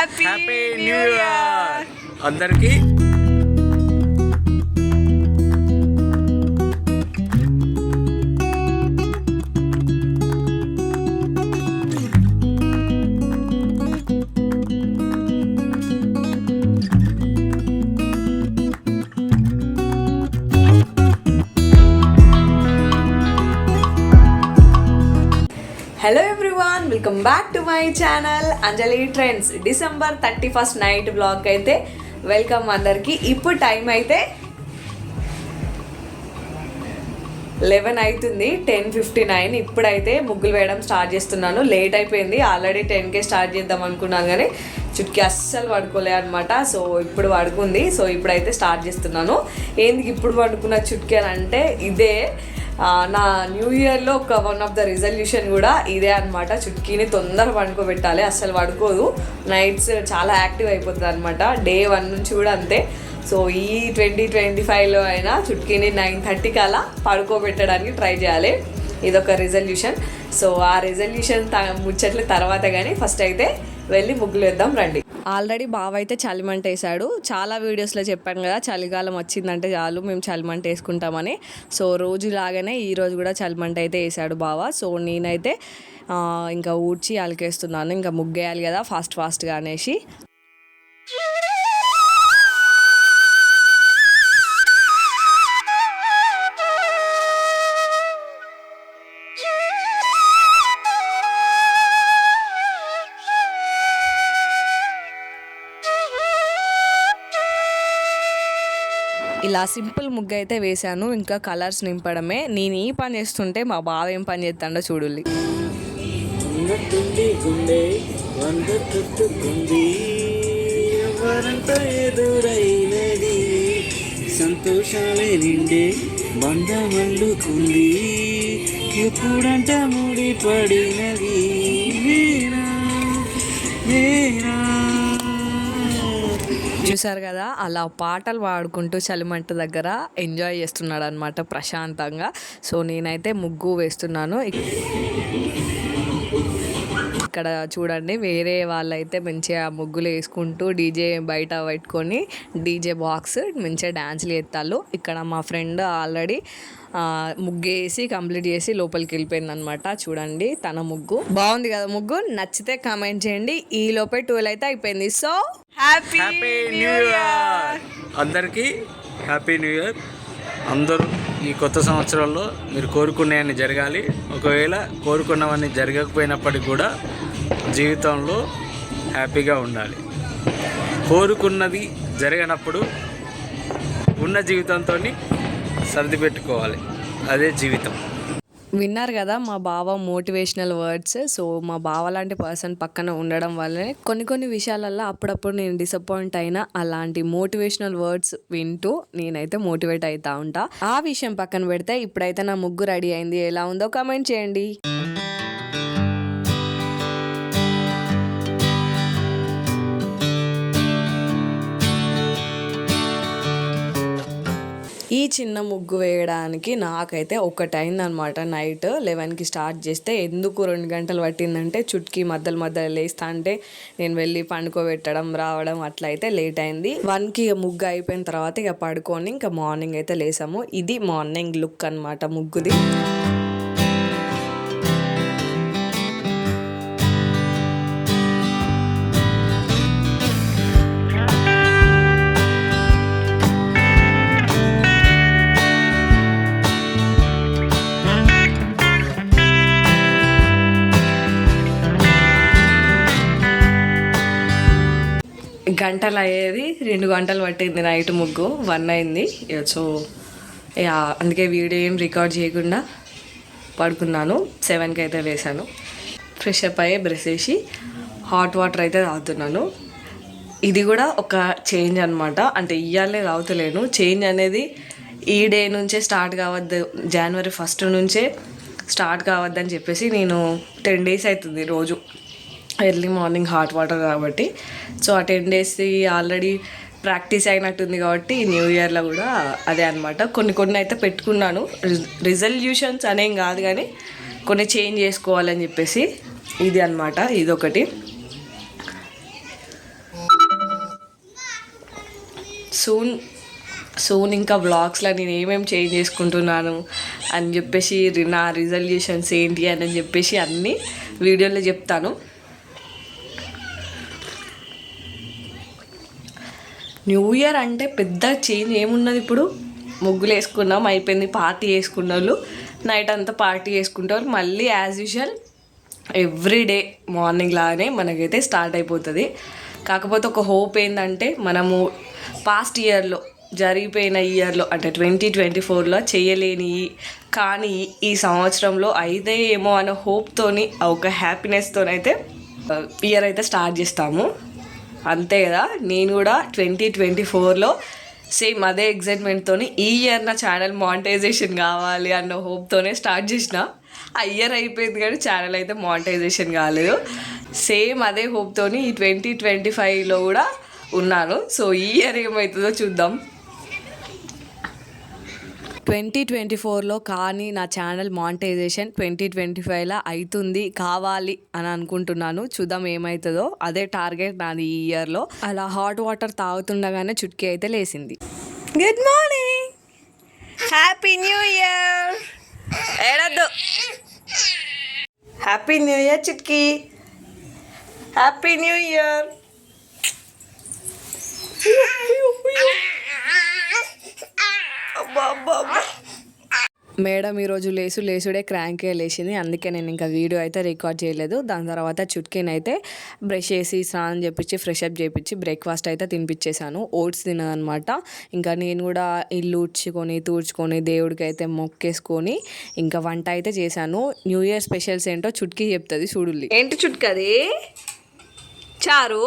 Happy happy new year అందరికీ. Hello everyone welcome back to my channel Anjali trends December thirty first night blog అయితే welcome అందరికి. ఇప్పుడు time అయితే eleven అవుతుంది ten fifty nine ఇప్పుడైతే ముగ్గులు వేయడం స్టార్ట్ చేస్తున్నాను. లేట్ అయిపోయింది ఆల్రెడీ టెన్కే స్టార్ట్ చేద్దాం అనుకున్నాను కానీ చుట్కి అస్సలు పడుకోలే అనమాట సో ఇప్పుడు పడుకుంది. సో ఇప్పుడైతే స్టార్ట్ చేస్తున్నాను. ఏంది ఇప్పుడు పడుకున్న చుట్కి అని అంటే ఇదే నా న్యూ ఇయర్లో ఒక వన్ ఆఫ్ ద రిజల్యూషన్ కూడా ఇదే అనమాట చుట్కీని తొందర పడుకోబెట్టాలి. అస్సలు పడుకోదు. నైట్స్ చాలా యాక్టివ్ అయిపోతుంది అనమాట డే వన్ నుంచి కూడా అంతే. సో ఈ ట్వంటీ ట్వంటీ ఫైవ్లో అయినా చుట్కీని నైన్ థర్టీకి అలా పడుకోబెట్టడానికి ట్రై చేయాలి. ఇదొక రిజల్యూషన్ సో ఆ రిజల్యూషన్ త ముచ్చట్ల తర్వాత కానీ ఫస్ట్ అయితే వెళ్ళి ముగ్గులు వేద్దాం రండి. ఆల్రెడీ బావ అయితే చలిమంట వేసాడు చాలా వీడియోస్లో చెప్పాను కదా చలికాలం వచ్చిందంటే చాలు మేము చలిమంట వేసుకుంటామని. సో రోజు లాగానే ఈరోజు కూడా చలిమంట అయితే వేసాడు బావ. సో నేనైతే ఇంకా ఊడ్చి అలికేస్తున్నాను ఇంకా ముగ్గేయాలి కదా ఫాస్ట్ ఫాస్ట్గా అనేసి. ఇలా సింపుల్ ముగ్గు అయితే వేశాను ఇంకా కలర్స్ నింపడమే. నేను ఈ పని చేస్తుంటే మా బావ ఏం పని చేస్తాడో చూడుల్లి ఎదురైనది సంతోషాలే నిండే బంధమల్లుకుంది. ఎప్పుడంట ముడిపడినది నేనా నేనా. చూసారు కదా అలా పాటలు పాడుకుంటూ చలిమంట దగ్గర ఎంజాయ్ చేస్తున్నాడు అనమాట ప్రశాంతంగా. సో నేనైతే ముగ్గు వేస్తున్నాను. ఇక్కడ చూడండి వేరే వాళ్ళైతే మంచిగా ముగ్గులు వేసుకుంటూ డీజే బయట పెట్టుకొని డీజే బాక్స్ మంచిగా డ్యాన్స్లు చేస్తారు ఇక్కడ మా ఫ్రెండ్ ఆల్రెడీ ముగ్గు వేసి కంప్లీట్ చేసి లోపలికి వెళ్ళిపోయింది అనమాట చూడండి తన ముగ్గు. బాగుంది కదా ముగ్గు? నచ్చితే కామెంట్ చేయండి. ఈ లోపే ట్వెల్వ్ అయితే అయిపోయింది. So happy happy new year అందరికీ హ్యాపీ న్యూ ఇయర్ అందరూ ఈ కొత్త సంవత్సరంలో మీరు కోరుకునేవన్నీ జరగాలి. ఒకవేళ కోరుకున్నవన్నీ జరగకపోయినప్పటికీ కూడా జీవితంలో హ్యాపీగా ఉండాలి. కోరుకున్నది జరగనప్పుడు ఉన్న జీవితంతో సర్ది పెట్టుకోవాలి అదే జీవితం. విన్నారు కదా మా బావ మోటివేషనల్ వర్డ్స్ సో మా బావ లాంటి పర్సన్ పక్కన ఉండడం వల్లనే కొన్ని కొన్ని విషయాలల్లో అప్పుడప్పుడు నేను డిసప్పాయింట్ అయినా అలాంటి మోటివేషనల్ వర్డ్స్ వింటూ నేనైతే మోటివేట్ అవుతా ఉంటా. ఆ విషయం పక్కన పెడితే ఇప్పుడైతే నా ముగ్గు రెడీ అయింది. ఎలా ఉందో కమెంట్ చేయండి. ఈ చిన్న ముగ్గు వేయడానికి నాకైతే ఒకటి అయిందనమాట నైట్ లెవెన్కి స్టార్ట్ చేస్తే ఎందుకు రెండు గంటలు పట్టిందంటే చుట్కీ మధ్యలో మధ్యలో లేస్తా అంటే నేను వెళ్ళి పండుకోబెట్టడం రావడం అట్లా అయితే లేట్ అయింది వన్కి ఇక ముగ్గు అయిపోయిన తర్వాత ఇక పడుకొని ఇంకా మార్నింగ్ అయితే లేసాము. ఇది మార్నింగ్ లుక్ అన్నమాట ముగ్గుది. గంటలు అయ్యేది రెండు గంటలు పట్టింది నైట్ ముగ్గు. వన్ అయింది. సో అందుకే వీడియో ఏం రికార్డ్ చేయకుండా పడుకున్నాను. సెవెన్కి అయితే వేశాను. ఫ్రెష్ అప్ అయ్యి బ్రష్ చేసి హాట్ వాటర్ అయితే తాగుతున్నాను. ఇది కూడా ఒక చేంజ్ అనమాట అంటే ఇయ్యాలే తాగుతలేను. చేంజ్ అనేది ఈ డే నుంచే స్టార్ట్ కావద్దు. జనవరి ఫస్ట్ నుంచే స్టార్ట్ కావద్దని చెప్పేసి నేను టెన్ డేస్ అవుతుంది రోజు. ఎర్లీ మార్నింగ్ హాట్ వాటర్ కాబట్టి. సో ఆ టెన్ డేస్ ఆల్రెడీ ప్రాక్టీస్ అయినట్టుంది కాబట్టి న్యూ ఇయర్లో కూడా అదే అనమాట కొన్ని కొన్ని అయితే పెట్టుకున్నాను. రిజల్యూషన్స్ అనేం కాదు కానీ కొన్ని చేంజ్ చేసుకోవాలని చెప్పేసి ఇది అనమాట ఇదొకటి. సూన్ సూన్ ఇంకా వ్లాగ్స్లో నేను ఏమేమి చేంజ్ చేసుకుంటున్నాను అని చెప్పేసి నా రిజల్యూషన్స్ ఏంటి అని చెప్పేసి అన్నీ వీడియోలో చెప్తాను. న్యూ ఇయర్ అంటే పెద్ద చేంజ్ ఏమున్నది ఇప్పుడు? ముగ్గులు వేసుకున్నాం అయిపోయింది పార్టీ చేసుకున్న వాళ్ళు నైట్ అంతా పార్టీ చేసుకుంటారు మళ్ళీ as usual every day morning లాగానే మనకైతే స్టార్ట్ అయిపోతుంది. కాకపోతే ఒక హోప్ ఏంటంటే మనము పాస్ట్ ఇయర్లో జరిగిపోయిన ఇయర్లో అంటే ట్వంటీ ట్వంటీ ఫోర్లో చేయలేని కానీ ఈ సంవత్సరంలో అయితే ఏమో అనే హోప్తోని ఒక హ్యాపీనెస్తోనైతే ఇయర్ అయితే స్టార్ట్ చేస్తాము. అంతే కదా? నేను కూడా ట్వంటీ ట్వంటీ ఫోర్లో సేమ్ అదే ఎగ్జైట్మెంట్తో ఈ ఇయర్ నా ఛానల్ మానిటైజేషన్ కావాలి అన్న హోప్తోనే స్టార్ట్ చేసిన. ఆ ఇయర్ అయిపోయింది కానీ ఛానల్ అయితే మానిటైజేషన్ కాలేదు. సేమ్ అదే హోప్తో ఈ ట్వంటీ ట్వంటీ ఫైవ్లో కూడా ఉన్నాను. సో ఈ ఇయర్ ఏమవుతుందో చూద్దాం. ట్వంటీ ట్వంటీ ఫోర్లో కానీ నా ఛానల్ మానిటైజేషన్ ట్వంటీ ట్వంటీ ఫైవ్లో అవుతుంది కావాలి అని అనుకుంటున్నాను. చూద్దాం ఏమవుతుందో అదే టార్గెట్ నాది ఈ ఇయర్లో. అలా హాట్ వాటర్ తాగుతుండగానే చుట్కీ అయితే లేసింది good morning happy new year ఏడద్దు. Happy new year Chutki. Happy new year madam ఈరోజు లేసు లేసుడే క్రాంకే లేచింది. అందుకే నేను ఇంకా వీడియో అయితే రికార్డ్ చేయలేదు. దాని తర్వాత చుట్కీనైతే బ్రష్ చేసి స్నానం చేపించి ఫ్రెష్ అప్ చేపించి బ్రేక్ఫాస్ట్ అయితే తినిపించేశాను. ఓట్స్ తినదనమాట ఇంకా నేను కూడా ఇల్లు ఉడ్చుకొని తూడ్చుకొని దేవుడికి అయితే మొక్కేసుకొని ఇంకా వంట అయితే చేశాను. న్యూ ఇయర్ స్పెషల్స్ ఏంటో చుట్కీ చెప్తుంది చూడుల్లి. ఏంటి చుట్కది? చారు?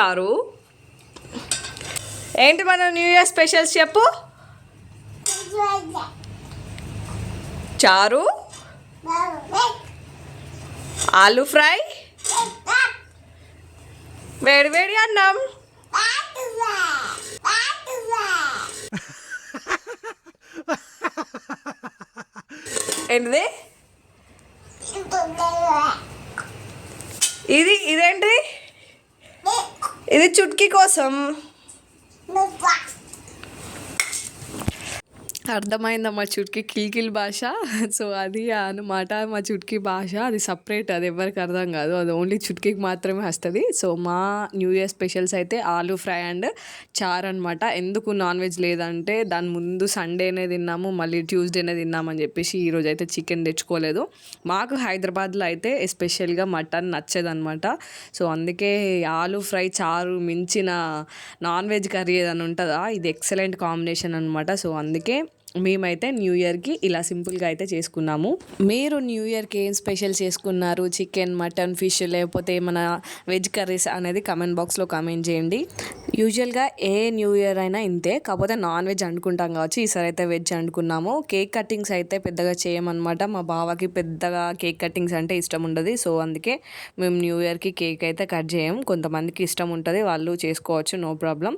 చారు ఏంటి మన న్యూ ఇయర్ స్పెషల్స్ చెప్పు? చారు. ఆలు ఫ్రై. వేడి వేడి అన్నం. ఏంటిది? ఇది ఇదేంటి? ఇది చుట్కీ కోసం. అర్థమైందా మా చుట్కీ కిల్కిల్ భాష. సో అది అనమాట మా చుట్కీ భాష అది సపరేట్ అది ఎవరికి అర్థం కాదు. అది ఓన్లీ చుట్కీకి మాత్రమే వస్తుంది. సో మా న్యూ ఇయర్ స్పెషల్స్ అయితే ఆలూ ఫ్రై అండ్ చార్ అనమాట ఎందుకు నాన్ వెజ్ లేదంటే దాని ముందు సండేనే తిన్నాము మళ్ళీ ట్యూస్డేనే తిన్నామని చెప్పేసి ఈరోజు అయితే చికెన్ తెచ్చుకోలేదు. మాకు హైదరాబాద్లో అయితే ఎస్పెషల్గా మటన్ నచ్చదనమాట సో అందుకే ఆలూ ఫ్రై చారు మించిన నాన్ వెజ్ కర్రీ ఏదైనా ఉంటుందా? ఇది ఎక్సలెంట్ కాంబినేషన్ అనమాట సో అందుకే మేమైతే న్యూ ఇయర్కి ఇలా సింపుల్గా అయితే చేసుకున్నాము. మీరు న్యూ ఇయర్కి ఏం స్పెషల్ చేసుకున్నారు? చికెన్ మటన్ ఫిష్ లేకపోతే ఏమైనా వెజ్ కర్రీస్ అనేది కమెంట్ బాక్స్లో కమెంట్ చేయండి. యూజువల్గా ఏ న్యూ ఇయర్ అయినా ఇంతే కాకపోతే నాన్ వెజ్ అనుకుంటాం కావచ్చు. ఈసారి అయితే వెజ్ అనుకున్నాము కేక్ కటింగ్స్ అయితే పెద్దగా చేయమన్నమాట. మా బావకి పెద్దగా కేక్ కటింగ్స్ అంటే ఇష్టం ఉండదు. సో అందుకే మేము న్యూ ఇయర్కి కేక్ అయితే కట్ చేయం. కొంతమందికి ఇష్టం ఉంటుంది వాళ్ళు చేసుకోవచ్చు నో ప్రాబ్లం.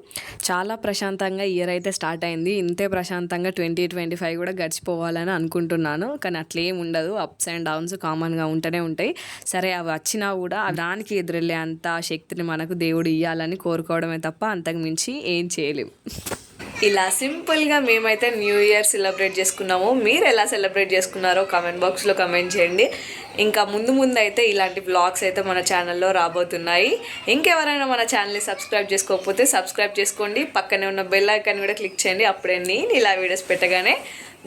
చాలా ప్రశాంతంగా ఇయర్ అయితే స్టార్ట్ అయింది. ఇంతే ప్రశాంతంగా ట్వంటీ ట్వంటీ ఫైవ్ కూడా గడిచిపోవాలని అనుకుంటున్నాను. కానీ అట్లేం ఉండదు. అప్స్ అండ్ డౌన్స్ కామన్గా ఉంటూనే ఉంటాయి. సరే అవి వచ్చినా కూడా దానికి ఎదురెళ్ళే అంత శక్తిని మనకు దేవుడు ఇవ్వాలని కోరుకోవడమే తప్ప అంతకు మించి ఏం చేయలేం. ఇలా సింపుల్గా మేమైతే న్యూ ఇయర్ సెలబ్రేట్ చేసుకున్నాము. మీరు ఎలా సెలబ్రేట్ చేసుకున్నారో కమెంట్ బాక్స్లో కమెంట్ చేయండి. ఇంకా ముందు ముందు అయితే ఇలాంటి బ్లాగ్స్ అయితే మన ఛానల్లో రాబోతున్నాయి. ఇంకెవరైనా మన ఛానల్ని సబ్స్క్రైబ్ చేసుకోకపోతే సబ్స్క్రైబ్ చేసుకోండి. పక్కనే ఉన్న బెల్ ఐకాన్ కూడా క్లిక్ చేయండి. అప్పుడే నేను ఇలా వీడియోస్ పెట్టగానే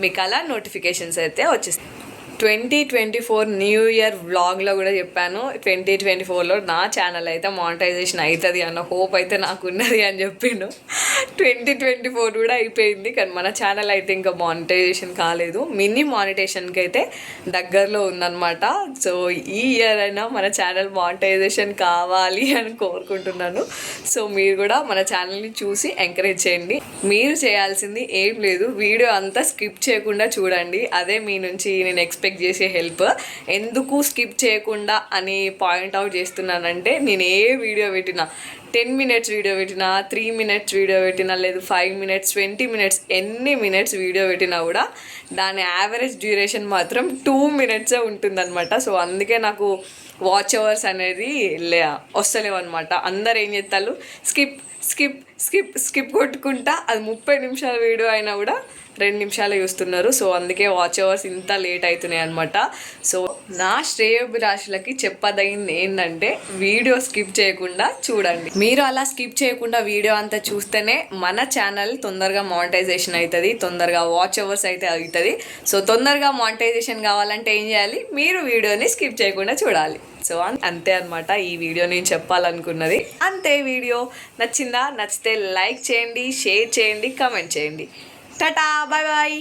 మీకు అలా నోటిఫికేషన్స్ అయితే వచ్చేస్తాయి. Twenty twenty four new year వ్లాగ్లో కూడా చెప్పాను. ట్వంటీ ట్వంటీ ఫోర్లో నా ఛానల్ అయితే మానిటైజేషన్ అవుతుంది అన్న హోప్ అయితే నాకు ఉన్నది అని చెప్పిండు. ట్వంటీ ట్వంటీ ఫోర్ కూడా అయిపోయింది. కానీ మన ఛానల్ అయితే ఇంకా మానిటైజేషన్ కాలేదు. మినీ మానిటేషన్కి అయితే దగ్గరలో ఉందన్నమాట. సో ఈ ఇయర్ అయినా మన ఛానల్ మానిటైజేషన్ కావాలి అని కోరుకుంటున్నాను. సో మీరు కూడా మన ఛానల్ని చూసి ఎంకరేజ్ చేయండి. మీరు చేయాల్సింది ఏం లేదు. వీడియో అంతా స్కిప్ చేయకుండా చూడండి. అదే మీ నుంచి నేను ఎక్స్పెక్ట్ చేసే హెల్ప్ ఎందుకు స్కిప్ చేయకుండా అని పాయింట్ అవుట్ చేస్తున్నానంటే నేను ఏ వీడియో పెట్టినా. టెన్ మినిట్స్ వీడియో పెట్టినా త్రీ మినిట్స్ వీడియో పెట్టినా లేదు ఫైవ్ మినిట్స్ ట్వంటీ మినిట్స్ ఎన్ని మినిట్స్ వీడియో పెట్టినా కూడా దాని యావరేజ్ డ్యూరేషన్ మాత్రం టూ మినిట్సే ఉంటుందన్నమాట. సో అందుకే నాకు వాచ్ అవర్స్ అనేది లే వస్తలేవు అనమాట అందరు ఏం చేస్తారు? స్కిప్ స్కిప్ స్కిప్ స్కిప్ కొట్టుకుంటా. అది ముప్పై నిమిషాల వీడియో అయినా కూడా రెండు నిమిషాలు చూస్తున్నారు. సో అందుకే వాచ్ అవర్స్ ఇంత లేట్ అవుతున్నాయి అనమాట సో నా శ్రేయోభిలాషులకి చెప్పదగింది ఏంటంటే వీడియో స్కిప్ చేయకుండా చూడండి. మీరు అలా స్కిప్ చేయకుండా వీడియో అంతా చూస్తేనే మన ఛానల్ తొందరగా మానిటైజేషన్ అవుతుంది తొందరగా వాచ్ అవర్స్ అయితే అవుతుంది సో తొందరగా మానిటైజేషన్ కావాలంటే ఏం చేయాలి? మీరు వీడియోని స్కిప్ చేయకుండా చూడాలి. సో అంతే అనమాట ఈ వీడియో నేను చెప్పాలనుకున్నది. అంతే వీడియో నచ్చిందా? నచ్చితే లైక్ చేయండి షేర్ చేయండి కమెంట్ చేయండి. Tata bye bye.